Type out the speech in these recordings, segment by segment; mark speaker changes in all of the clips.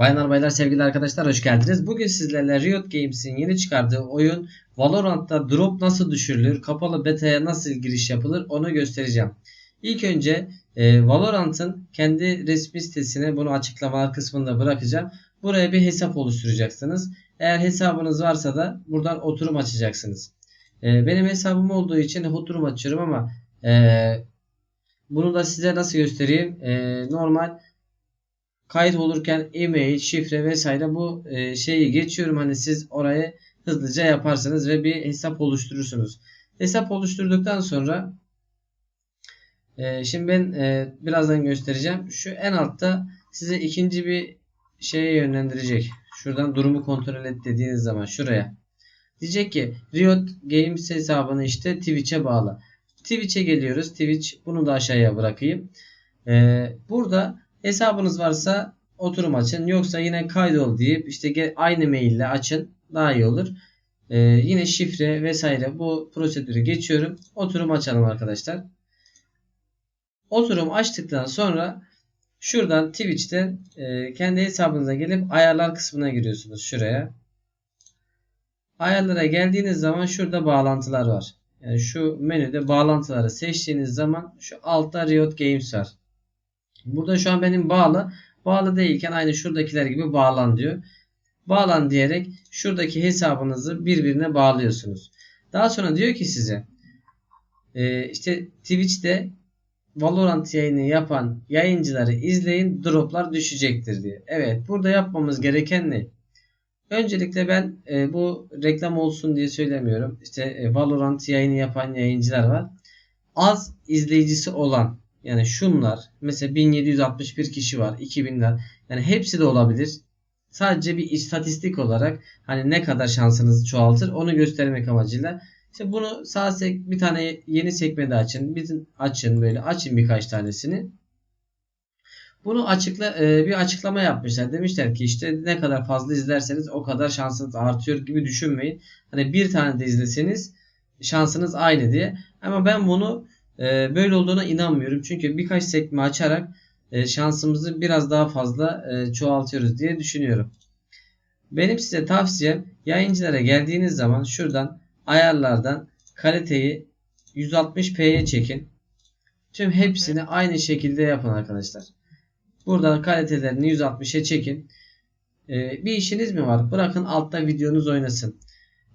Speaker 1: Bayanlar baylar sevgili arkadaşlar hoş geldiniz. Bugün sizlerle Riot Games'in yeni çıkardığı oyun Valorant'ta drop nasıl düşürülür, kapalı beta'ya nasıl giriş yapılır onu göstereceğim. İlk önce e, Valorant'ın kendi resmi sitesine bunu açıklamalar kısmında bırakacağım. Buraya bir hesap oluşturacaksınız. Eğer hesabınız varsa da buradan oturum açacaksınız. E, benim hesabım olduğu için oturum açıyorum ama e, bunu da size nasıl göstereyim? E, normal kayıt olurken e-mail, şifre vesaire bu e, şeyi geçiyorum. Hani siz orayı hızlıca yaparsınız ve bir hesap oluşturursunuz. Hesap oluşturduktan sonra e, şimdi ben e, birazdan göstereceğim. Şu en altta size ikinci bir şeye yönlendirecek. Şuradan durumu kontrol et dediğiniz zaman şuraya. Diyecek ki Riot Games hesabını işte Twitch'e bağla. Twitch'e geliyoruz. Twitch bunu da aşağıya bırakayım. Ee, burada hesabınız varsa oturum açın. Yoksa yine kaydol deyip işte aynı maille açın. Daha iyi olur. Ee, yine şifre vesaire bu prosedürü geçiyorum. Oturum açalım arkadaşlar. Oturum açtıktan sonra şuradan Twitch'ten e, kendi hesabınıza gelip ayarlar kısmına giriyorsunuz. Şuraya. Ayarlara geldiğiniz zaman şurada bağlantılar var. Yani şu menüde bağlantıları seçtiğiniz zaman şu altta Riot Games var. Burada şu an benim bağlı. Bağlı değilken aynı şuradakiler gibi bağlan diyor. Bağlan diyerek şuradaki hesabınızı birbirine bağlıyorsunuz. Daha sonra diyor ki size e, işte Twitch'te Valorant yayını yapan yayıncıları izleyin droplar düşecektir diye. Evet burada yapmamız gereken ne? Öncelikle ben e, bu reklam olsun diye söylemiyorum. İşte e, Valorant yayını yapan yayıncılar var. Az izleyicisi olan yani şunlar mesela 1761 kişi var 2000'ler yani hepsi de olabilir. Sadece bir istatistik olarak hani ne kadar şansınızı çoğaltır onu göstermek amacıyla. İşte bunu sağ sek bir tane yeni sekmede açın. Bir açın böyle açın birkaç tanesini. Bunu açıkla e, bir açıklama yapmışlar. Demişler ki işte ne kadar fazla izlerseniz o kadar şansınız artıyor gibi düşünmeyin. Hani bir tane de izleseniz şansınız aynı diye. Ama ben bunu e, böyle olduğuna inanmıyorum. Çünkü birkaç sekme açarak e, şansımızı biraz daha fazla e, çoğaltıyoruz diye düşünüyorum. Benim size tavsiyem yayıncılara geldiğiniz zaman şuradan ayarlardan kaliteyi 160p'ye çekin. Tüm hepsini aynı şekilde yapın arkadaşlar. Buradan kalitelerini 160'a çekin. Ee, bir işiniz mi var? Bırakın altta videonuz oynasın.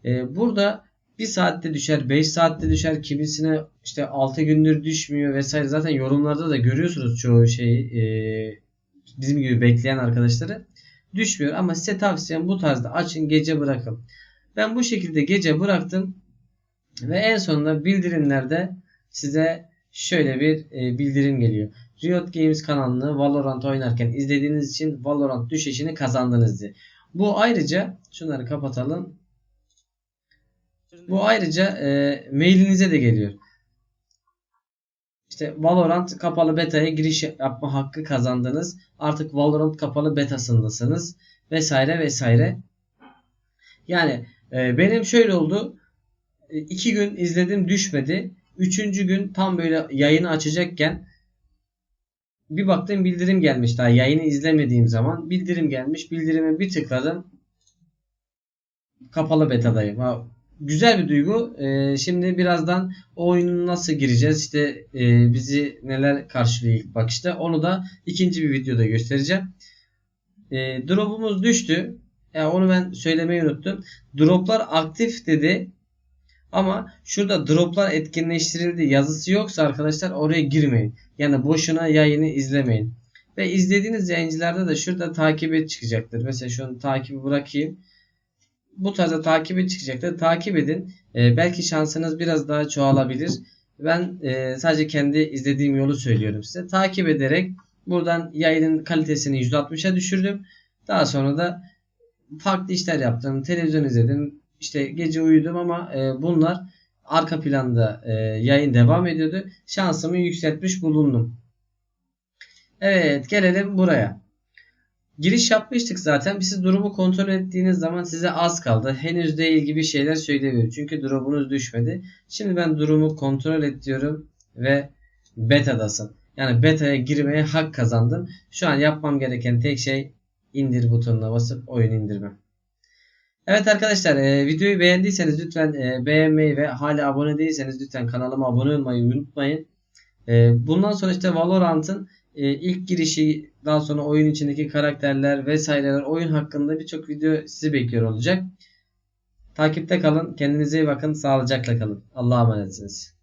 Speaker 1: Ee, burada 1 saatte düşer, 5 saatte düşer. Kimisine işte 6 gündür düşmüyor vesaire. Zaten yorumlarda da görüyorsunuz çoğu şeyi. E, bizim gibi bekleyen arkadaşları. Düşmüyor ama size tavsiyem bu tarzda açın gece bırakın. Ben bu şekilde gece bıraktım. Ve en sonunda bildirimlerde size şöyle bir e, bildirim geliyor. Riot Games kanalını Valorant oynarken izlediğiniz için Valorant düşüşünü kazandınız diye. Bu ayrıca şunları kapatalım. Bu ayrıca e, mailinize de geliyor. İşte Valorant kapalı beta'ya giriş yapma hakkı kazandınız. Artık Valorant kapalı betasındasınız. Vesaire vesaire. Yani e, benim şöyle oldu. E, iki gün izledim düşmedi. Üçüncü gün tam böyle yayını açacakken bir baktım bildirim gelmiş daha yayını izlemediğim zaman bildirim gelmiş bildirime bir tıkladım kapalı betadayım güzel bir duygu. E, şimdi birazdan o oyunun nasıl gireceğiz işte e, bizi neler karşılıyor ilk bakışta onu da ikinci bir videoda göstereceğim. E, drop'umuz düştü. Yani onu ben söylemeyi unuttum. Drop'lar aktif dedi. Ama şurada drop'lar etkinleştirildi yazısı yoksa arkadaşlar oraya girmeyin. Yani boşuna yayını izlemeyin. Ve izlediğiniz yayıncılarda da şurada takip et çıkacaktır. Mesela şunu takibi bırakayım bu tarzda takibe çıkacaktır. Takip edin. E, belki şansınız biraz daha çoğalabilir. Ben e, sadece kendi izlediğim yolu söylüyorum size. Takip ederek buradan yayının kalitesini %60'a düşürdüm. Daha sonra da farklı işler yaptım. Televizyon izledim. İşte gece uyudum ama e, bunlar arka planda e, yayın devam ediyordu. Şansımı yükseltmiş bulundum. Evet gelelim buraya. Giriş yapmıştık zaten. Siz durumu kontrol ettiğiniz zaman size az kaldı. Henüz değil gibi şeyler söylemiyor. Çünkü durumunuz düşmedi. Şimdi ben durumu kontrol et diyorum ve beta'dasın. Yani beta'ya girmeye hak kazandım. Şu an yapmam gereken tek şey indir butonuna basıp oyun indirme. Evet arkadaşlar e, videoyu beğendiyseniz lütfen e, beğenmeyi ve hala abone değilseniz lütfen kanalıma abone olmayı unutmayın. E, bundan sonra işte Valorant'ın e, ilk girişi daha sonra oyun içindeki karakterler vesaireler oyun hakkında birçok video sizi bekliyor olacak. Takipte kalın. Kendinize iyi bakın. Sağlıcakla kalın. Allah'a emanetsiniz.